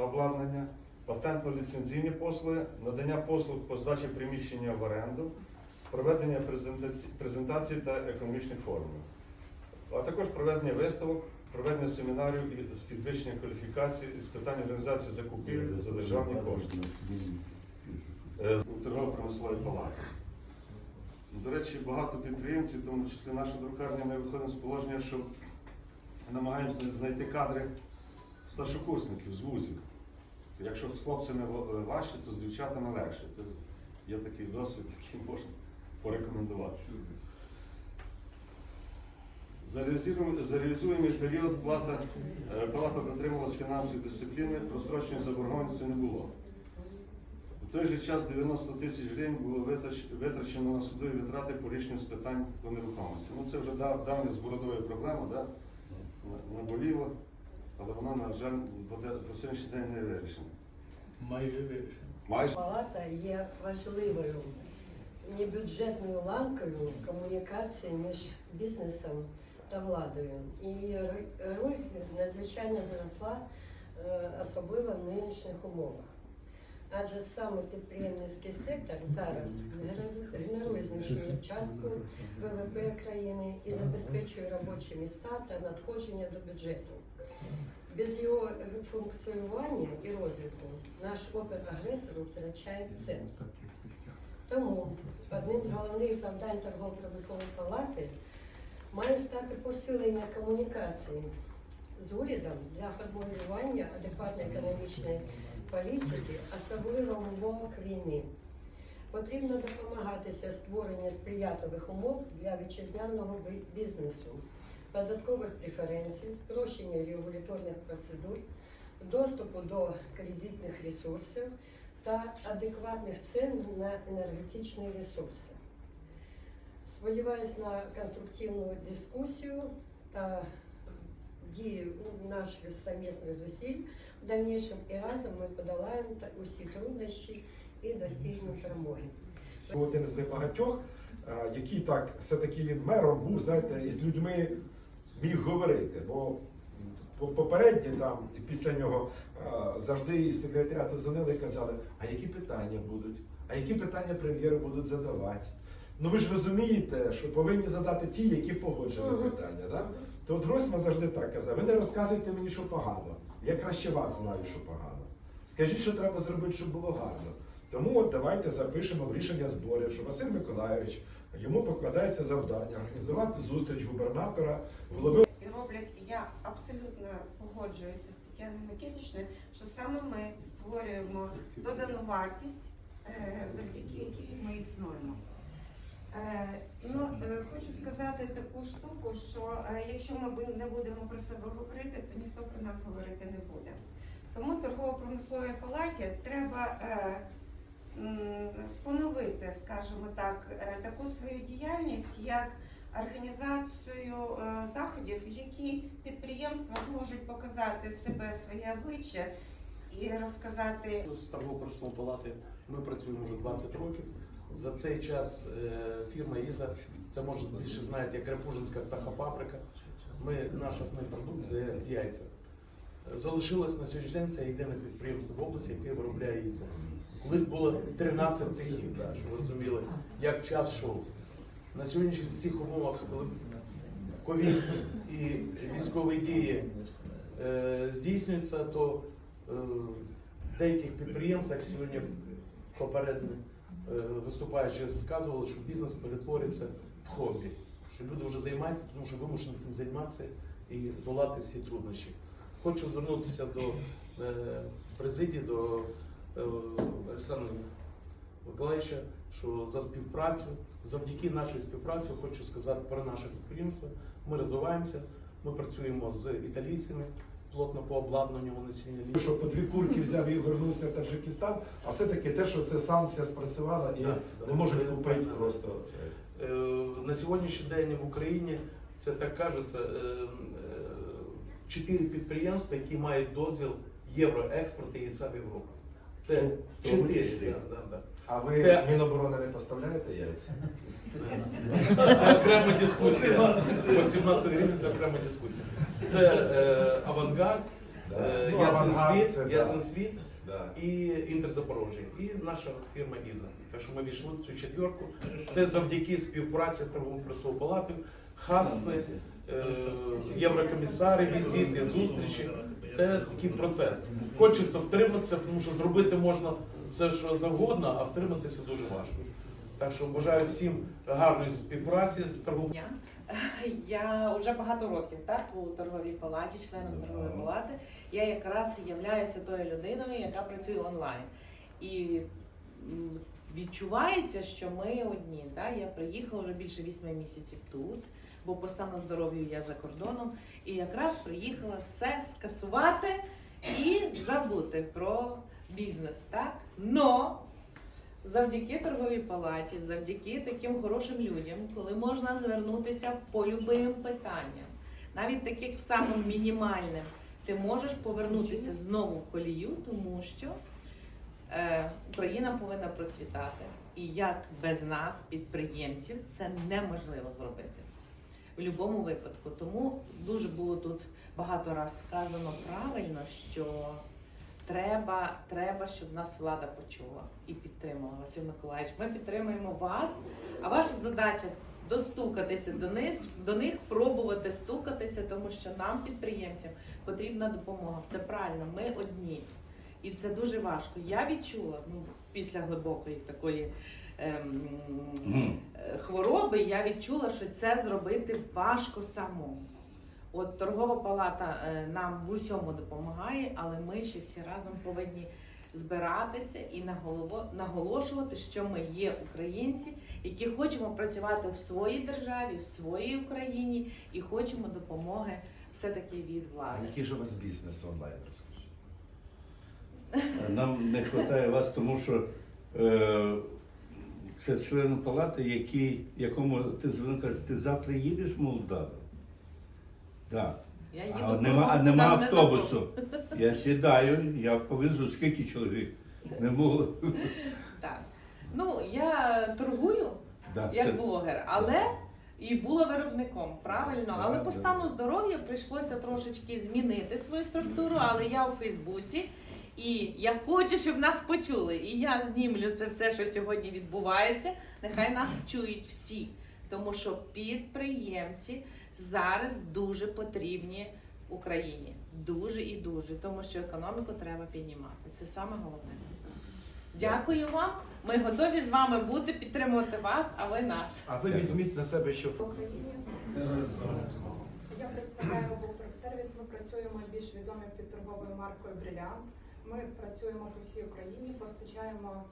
та обладнання, патентно-ліцензійні послуги, надання послуг по здачі приміщення в оренду, проведення презентаці- презентацій та економічних форумів, а також проведення виставок, проведення семінарів з підвищення кваліфікації з питань організації закупівель за державні кошти е, у торгово-промисловій палаті. До речі, багато підприємців, в тому числі наша друкарня, ми виходимо з положення, що намагаємося знайти кадри старшокурсників з вузів. Якщо з хлопцями важче, то з дівчатами легше. Це є такий досвід, який можна порекомендувати. За реалізуємий період плата, е, палата дотримувалась фінансової дисципліни, просрочення заборгованості не було. В той же час 90 тисяч гривень було витрачено на судові витрати по рішенню з питань по нерухомості. Ну це вже дав- давня з бородою проблема, да? На- наболіло, але вона, на жаль, по сьогоднішній день не вирішена. Майже вирішено. Майже. Палата є важливою небюджетною ланкою комунікації між бізнесом та владою. І роль надзвичайно зросла, е, особливо в нинішніх умовах. Адже саме підприємницький сектор зараз генеру- генерує значну частку ВВП країни і забезпечує робочі місця та надходження до бюджету. Без його функціонування і розвитку наш опір агресору втрачає сенс. Тому одним з головних завдань торгово-промислової палати має стати посилення комунікації з урядом для формулювання адекватної економічної політики, особливо в умовах війни. Потрібно допомагатися створення сприятливих умов для вітчизняного бізнесу, податкових преференцій, спрощення регуляторних процедур, доступу до кредитних ресурсів та адекватних цін на енергетичні ресурси. Сподіваюсь на конструктивну дискусію та дії наших совместних зусиль в дальнейшем і разом ми подолаємо усі труднощі і достигнемо перемоги. один з небагатьох, який так все-таки він мером був, знаєте, і з людьми міг говорити. Бо по- попередні там і після нього завжди із секретаріату дзвонили і казали, а які питання будуть, а які питання прем'єри будуть задавати. Ну ви ж розумієте, що повинні задати ті, які погоджені питання. Да? То от Гройсман завжди так казав, ви не розказуйте мені, що погано. Я краще вас знаю, що погано. Скажіть, що треба зробити, щоб було гарно. Тому от давайте запишемо в рішення зборів, що Василь Миколайович йому покладається завдання організувати зустріч губернатора, голови і роблять, я абсолютно погоджуюся з Тетяною Микитичною, що саме ми створюємо додану вартість, е, завдяки якій ми існуємо. Е, Ну, е, хочу сказати таку штуку, що якщо ми не будемо про себе говорити, то ніхто про нас говорити не буде. Тому торгово-промисловій палаті треба поновити, скажімо так, е, таку свою діяльність, як організацію е, заходів, які підприємства зможуть показати себе, своє обличчя і розказати З торгово-промислової палати ми працюємо вже 20 років. За цей час е, фірма Іза, це може більше знаєте, як Репужинська птахофабрика. Ми, наша основна продукція яйця. Залишилось на сьогоднішній день це єдине підприємство в області, яке виробляє яйця. Колись було 13 цехів, да, щоб ви розуміли, як час йшов. На сьогоднішніх цих умовах, коли ковід і військові дії е, здійснюються, то е, деяких підприємств, як сьогодні попередньо е, виступаючи, сказували, що бізнес перетвориться в хобі, що люди вже займаються, тому що вимушені цим займатися і долати всі труднощі. Хочу звернутися до е, президії, до Олександра Миколаївича, що за співпрацю, завдяки нашій співпраці, хочу сказати про наше підприємство. Ми розвиваємося, ми працюємо з італійцями плотно по обладнанню, вони сьогодні лі- що по дві курки взяв і вернувся в Таджикистан, а все-таки те, що це санкція спрацювала і Да, да. не можуть купити просто. Е, На сьогоднішній день в Україні це так кажеться е, е, чотири підприємства, які мають дозвіл євроекспорту яйця в Європу. Це В тому чотири. да, да, да. А ви Це- Міноборони не поставляєте яйця? Це окрема дискусія. По 17 гривень це окрема дискусія. Це е, авангард, е, Ну, Ясен «Авангард» Світ, це, да. Ясен Світ Да. і Інтер Запорожжя, і наша фірма Іза. Так що ми війшли в цю четвірку. Це завдяки співпраці з торговою пресовою палатою, хаспи, єврокомісари, візити, зустрічі. Це такий процес. Хочеться втриматися, тому що зробити можна все, що завгодно, а втриматися дуже важко. Так що бажаю всім гарної співпраці з торговою. Я вже багато років так у торговій палаті, членом торгової палати. Я якраз являюся тою людиною, яка працює онлайн. І відчувається, що ми одні. Так? Я приїхала вже більше вісьми місяців тут, бо по стану здоров'я я за кордоном. І якраз приїхала все скасувати і забути про бізнес. Так? Но завдяки торговій палаті, завдяки таким хорошим людям, коли можна звернутися по любим питанням, навіть таких самим мінімальним, ти можеш повернутися знову в колію, тому що е, Україна повинна процвітати. І як без нас, підприємців, це неможливо зробити будь-якому випадку. Тому дуже було тут багато раз сказано правильно, що треба, треба, щоб нас влада почула і підтримала. Василь Миколаївич, ми підтримуємо вас, а ваша задача достукатися до них, до них, пробувати стукатися, тому що нам, підприємцям, потрібна допомога. Все правильно, ми одні. І це дуже важко. Я відчула ну, після глибокої такої ем, е, хвороби, я відчула, що це зробити важко самому. От торгова палата е, нам в усьому допомагає, але ми ще всі разом повинні збиратися і наголошувати, що ми є українці, які хочемо працювати в своїй державі, в своїй Україні і хочемо допомоги все-таки від А влади. який ж у вас бізнес онлайн, розкажіть? Нам не вистачає вас, тому що е, це член палати, який, якому ти дзвонив, каже, ти завтра їдеш в Молдавію? Да. Я їду А нема, а нема куди мене автобусу. Я сідаю, я повезу, скільки чоловік? Не було. Так. Ну, я торгую Да, як це- блогер, але і була виробником, правильно. Але Да, по да. стану здоров'я прийшлося трошечки змінити свою структуру, але я у Фейсбуці. І я хочу, щоб нас почули. І я знімлю це все, що сьогодні відбувається. Нехай нас чують всі. Тому що підприємці зараз дуже потрібні Україні. Дуже і дуже. Тому що економіку треба піднімати. Це саме головне. Дякую вам. Ми готові з вами бути, підтримувати вас, а ви нас. А ви візьміть на себе, що в Україні. Я представляю сервіс. Ми працюємо більш відомі під торговою маркою Брилянт. Ми працюємо по всій Україні, постачаємо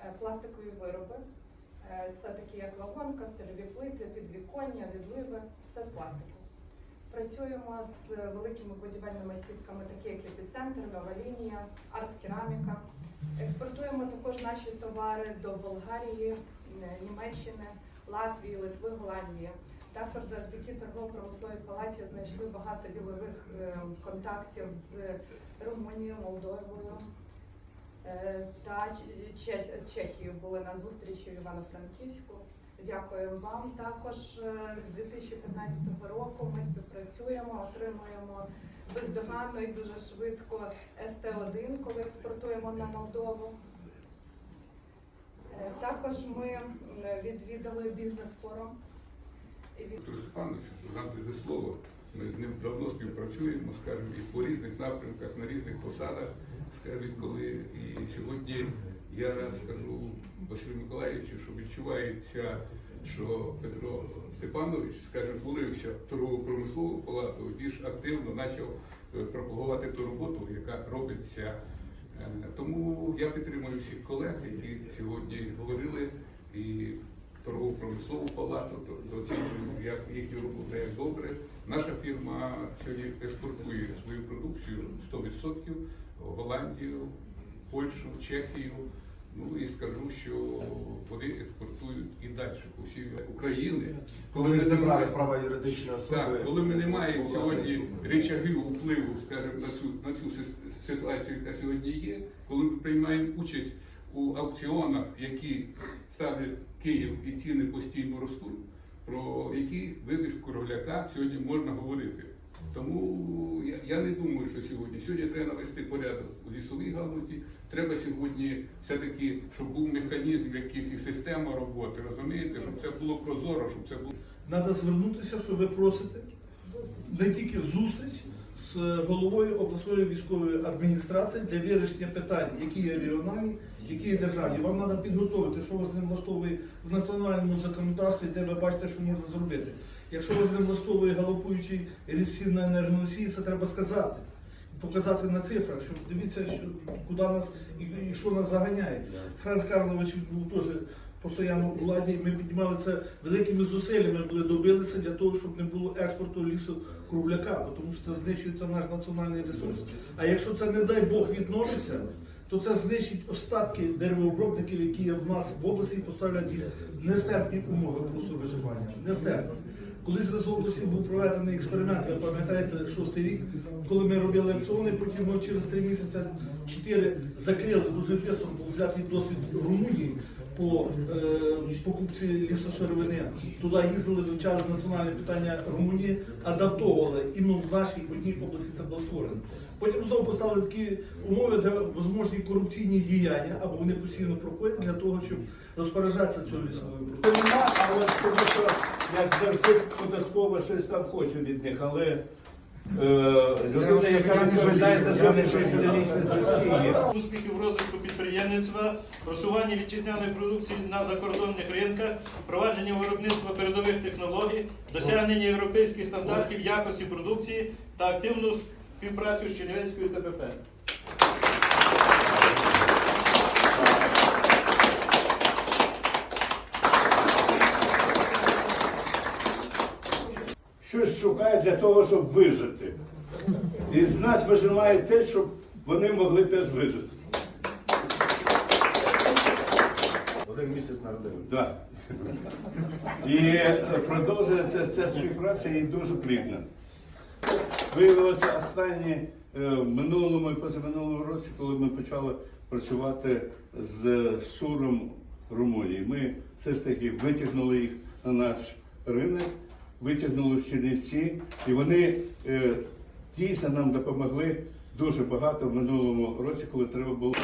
е, пластикові вироби. Е, Це такі як вагонка, стильові плити, підвіконня, відливи, все з пластику. Працюємо з великими будівельними сітками, такі як епіцентр, нова лінія, Арс Кераміка. Експортуємо також наші товари до Болгарії, Німеччини, Латвії, Литви, Голландії. Також завдяки торгово-промисловій палаті знайшли багато ділових е, контактів з Румунією, Молдовою е, та Чехією. Були на зустрічі в Івано-Франківську. Дякуємо вам. Також е, з 2015 року ми співпрацюємо, отримуємо бездоганно і дуже швидко СТ1, коли експортуємо на Молдову. Також ми відвідали бізнес-форум. Петро Степанович, згадує до слова. Ми з ним давно співпрацюємо, скажімо, і по різних напрямках, на різних посадах, скажімо, коли і сьогодні я скажу Василю Миколаївичу, що відчувається, що Петро Степанович, скажімо, влився в торгову промислову палату, більш активно почав е, пропагувати ту роботу, яка робиться. Е, Тому я підтримую всіх колег, які сьогодні говорили і торгову промислову палату, то- то як їхню роботу як добре. Наша фірма сьогодні експортує свою продукцію 100% в Голландію, Польщу, Чехію. Ну і скажу, що вони експортують і далі по всій Україні. коли ми забрали права юридичної особи. так, коли ми не маємо сьогодні тут. речагів впливу, скажімо, на цю на цю ситуацію, яка сьогодні є, коли ми приймаємо участь у аукціонах, які ставлять Київ і ціни постійно ростуть, про які вивіз короляка сьогодні можна говорити. Тому я, я не думаю, що сьогодні. Сьогодні треба навести порядок у лісовій галузі. Треба сьогодні все-таки, щоб був механізм, якийсь і система роботи, розумієте, щоб це було прозоро, щоб це було. Треба звернутися, що ви просите не тільки зустріч з головою обласної військової адміністрації для вирішення питань, які є регіональні, які є державні. Вам треба підготовити, що вас не влаштовує в національному законодавстві, де ви бачите, що можна зробити. Якщо вас не влаштовує галопуючий ріст на енергоносії, це треба сказати. Показати на цифрах, щоб дивіться, що, куди нас і, і що нас заганяє. Франц Карлович був теж постійно у владі. Ми піднімали це великими зусиллями, були добилися для того, щоб не було експорту лісу кругляка, тому що це знищується наш національний ресурс. А якщо це, не дай Бог, відновиться, то це знищить остатки деревообробників, які є в нас в області поставлять їх нестерпні умови просто виживання. Нестерпні. Колись в області був проведений експеримент, ви пам'ятаєте, шостий рік, коли ми робили аукціони, потім ми через три місяці чотири закрили дуже швидко, був взятий досвід Румунії по е, покупці лісосировини. Туди їздили, вивчали національне питання Румунії, адаптовували. Іменно в нашій одній області це було створено. Потім знову поставили такі умови, де можливі корупційні діяння, або вони постійно проходять для того, щоб розпоряджатися цією лісовою продукцією. Нема, але тому що як завжди податкова щось там хоче від них, але е, людина, яка відповідає за зовнішньоекономічні зв'язки. Успіхів розвитку підприємництва, просування вітчизняної продукції на закордонних ринках, впровадження виробництва передових технологій, досягнення європейських стандартів якості продукції та активну співпрацю з Чернівецькою ТПП. щось шукає для того, щоб вижити. І з нас вижимає те, щоб вони могли теж вижити. Один місяць народили. Да. І продовжується ця співпраця і дуже плідна. Виявилося останні е, в минулому і позаминулому році, коли ми почали працювати з Суром Румунії. Ми все ж таки витягнули їх на наш ринок, витягнули в Чернівці, і вони е, дійсно нам допомогли дуже багато в минулому році, коли треба було.